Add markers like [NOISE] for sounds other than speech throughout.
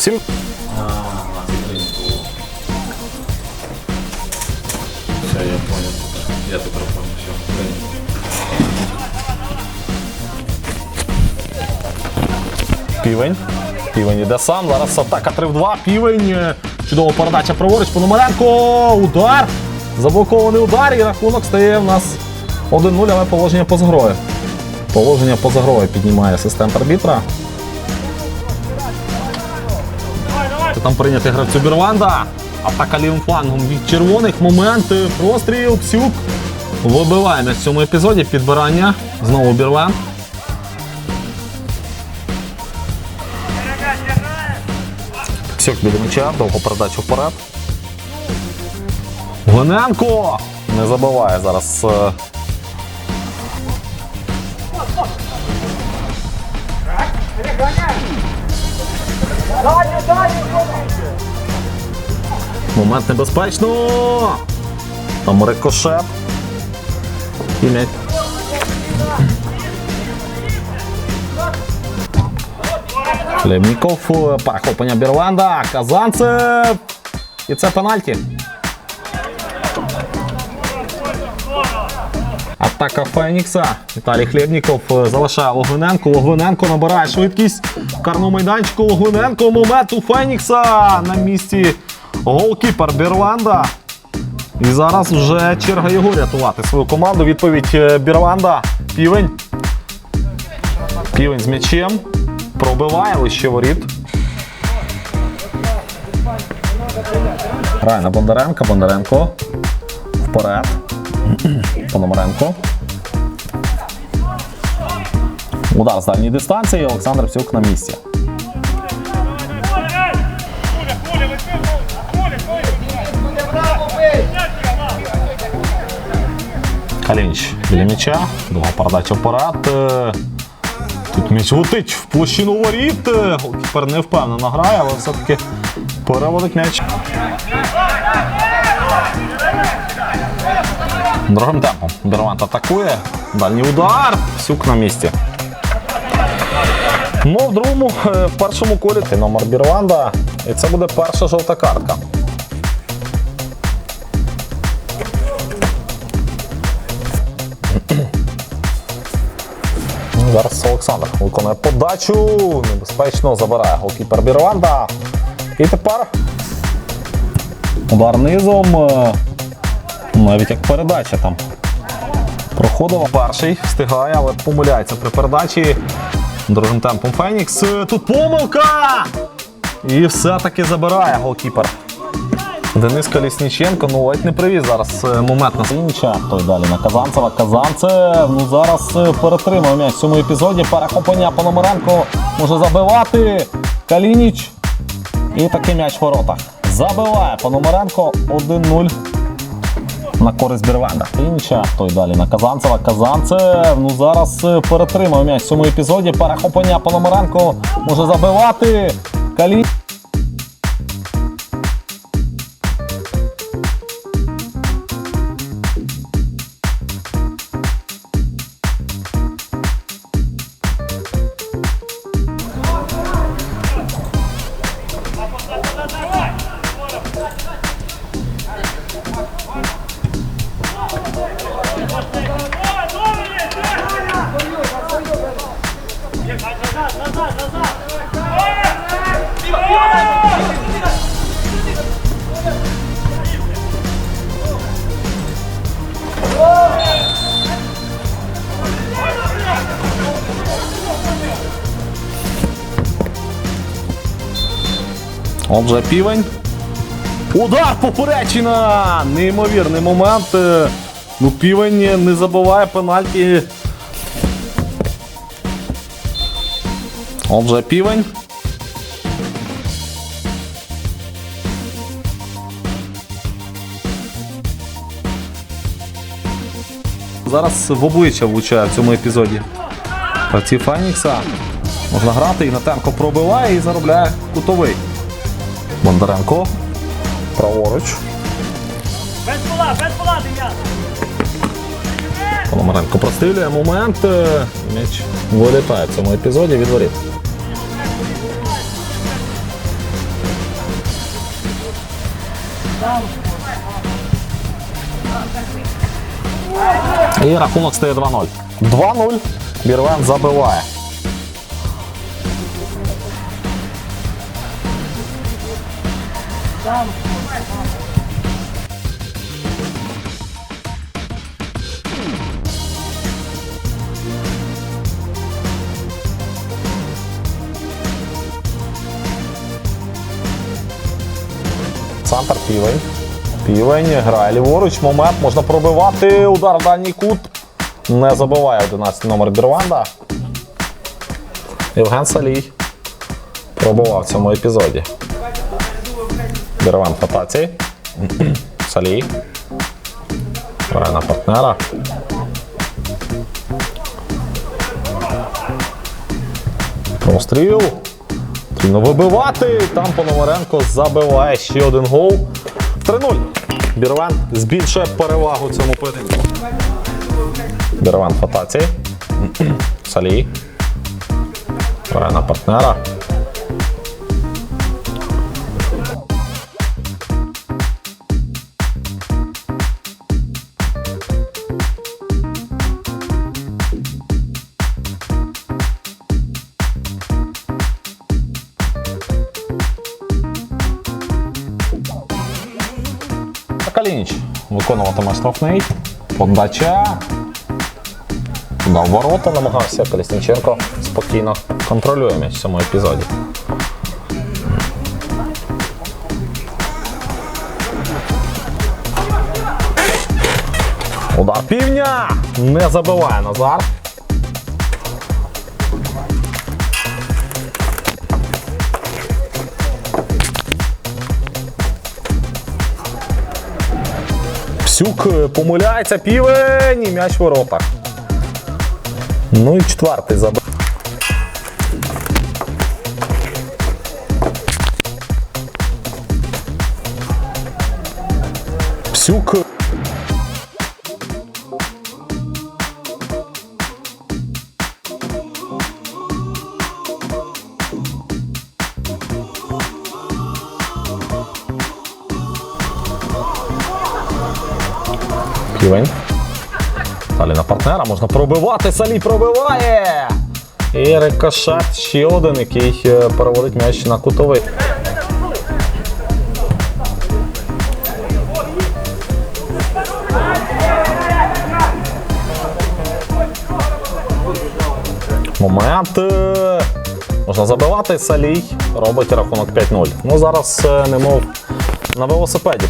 Всім Все, я понял. Я тепер понял, все. півень. Півень іде сам. Зараз атака 3 в 2. Півень. е, Чудова передача праворуч. Пономаренко. Удар. Заблокований удар. І рахунок стає в нас 1-0, але положення поза грою. Положення поза грою піднімає асистент арбітра. Там прийняти гравцю Бірланда. Атака лівим флангом від червоних. Момент. е, Простріл. Псюк. Вибиває на цьому епізоді підбирання. Знову Бірланд. Псюк біля м'яча, довго передачу вперед. Гоненко не забиває зараз. Момент небезпечно. Там рикошет. І м'яч. Хлебніков, е, перехоплення Бірланда, Казанцев. І це пенальті. Атака Фенікса. Віталій Хлєбніков е, залишає Логвиненко. Логвиненко набирає швидкість. В карному майданчику Логвиненко. Момент у Фенікса. На місці голкіпер Бірланда. І зараз вже черга його рятувати свою команду. Відповідь е, Бірланда. Півень. Півень з м'ячем. Пробиває лише воріт. Грає на Бондаренка. Бондаренко. Вперед. Пономаренко. Удар з дальньої дистанції. Олександр Псюк на місці. Калініч біля м'яча. Друга передача вперед. Тут м'яч летить в площину воріт. Голкіпер не впевнено грає, але все-таки переводить м'яч. Другим темпом. Бервант атакує. Дальній удар. Сюк на місці. Ну, в другому, е, в першому колі номер Бірванда. І це буде перша жовта картка. Ну, Зараз Олександр виконує подачу. Небезпечно забирає голкіпер Бірванда. І тепер удар низом. е, Навіть як передача там. Проходила перший, встигає, але помиляється при передачі. Другим темпом Фенікс. Е, Тут помилка! І все-таки забирає голкіпер. Денис Колісніченко, ну ледь не привіз зараз е, момент на Синіча. Той далі на Казанцева. Казанцев, ну зараз е, перетримав м'яч в цьому епізоді. Перехоплення Пономаренко може забивати. Калініч. І такий м'яч в воротах. Забиває Пономаренко 1-0 на користь Бірвенда. Інча, той далі на Казанцева. Казанцев, ну зараз е, перетримав м'яч в цьому епізоді. Перехоплення Пономаренко може забивати. Калі. Отже, півень. Удар поперечина! Неймовірний момент. Е, Ну, півень не забуває пенальті. Отже, півень. Зараз в обличчя влучає в цьому епізоді. Гравці Фенікса. Можна грати, Ігнатенко пробиває і заробляє кутовий. Бондаренко. Праворуч. Без була, без була, дев'ята. Пономаренко прострілює момент. Е, м'яч вилітає в цьому епізоді від воріт. І рахунок стає 2-0. 2-0. Бірвен забиває. Центр півень. Півень грає ліворуч. Момент можна пробивати. Удар в дальній кут. Не забиває 11 номер Бірванда. Євген Салій пробував в цьому епізоді. Бірван в атаці. Салій. Грає на партнера. Простріл. Потрібно вибивати. Там Пономаренко забиває ще один гол. 3-0. Бірван збільшує перевагу цьому поєдинку. Бірван в атаці. Салій. Грає на партнера. Виконуватиме штрафний. Подача. Дав ворота, намагався Колісніченко спокійно контролює м'яч в цьому епізоді. Удар півня! Не забиває Назар. Псюк е, помиляється, півень і м'яч ворота. Ну і четвертий забив. Псюк. Півень. Далі на партнера можна пробивати. Салій пробиває. І рикошет ще один, який е, переводить м'яч на кутовий. Момент. е, Можна забивати. Салій робить рахунок 5-0. Ну зараз е, немов на велосипеді.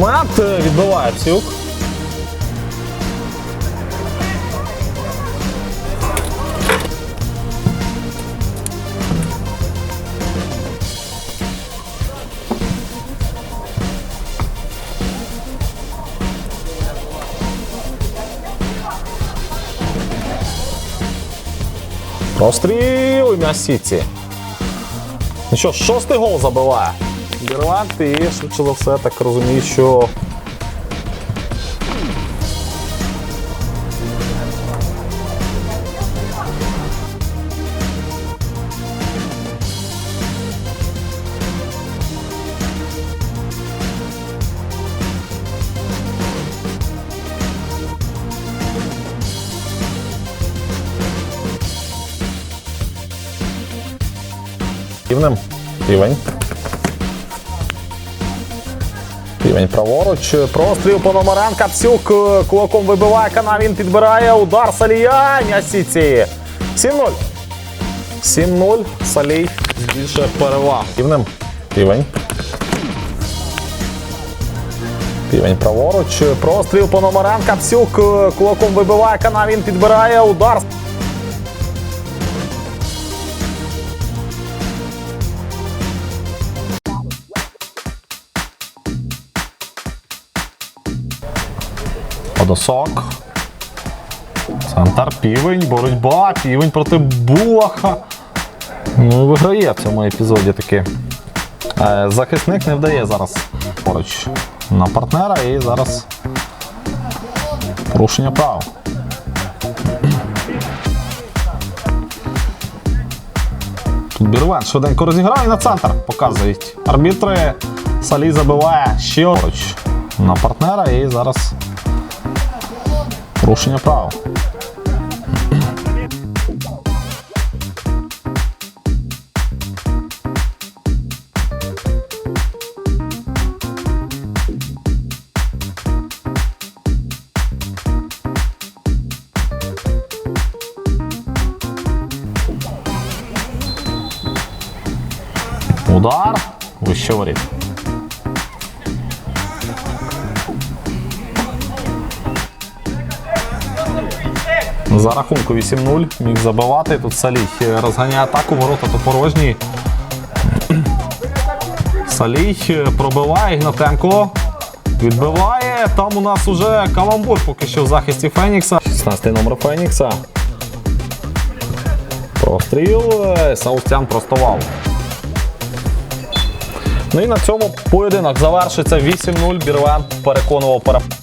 Момент е, відбиває Псюк. Простріл і сітці. Ну що, шостий гол забиває. Бірланд і швидше за все так розумію, що. Рівнем. Рівень. Півень праворуч. Простріл Пономаренка. Псюк е, кулаком вибиває канав. Він підбирає удар Салія. М'ясіці. 7-0. 7-0. Салій збільшує перевагу. Півнем. Півень. Півень праворуч. Простріл Пономаренка. Псюк е, кулаком вибиває канав. Він підбирає удар. Досок. Центр півень, боротьба, півень проти Булаха. Ну, виграє в цьому епізоді таки. Е, захисник не вдає зараз поруч на партнера і зараз порушення прав. Тут Бірвен швиденько розіграє на центр. Показують арбітри. Салі забиває ще поруч на партнера і зараз порушення прав. Удар. Вище воріт. За рахунку 8-0 міг забивати. Тут Салій розганяє атаку, ворота то порожні. [CLEARS THROAT] Салій пробиває Ігнатенко. Відбиває. Там у нас уже каламбур поки що в захисті Фенікса. 16 номер Фенікса. Простріл. е, Саустян простовав. Ну і на цьому поєдинок завершиться 8-0. Бірвен переконував перемогу.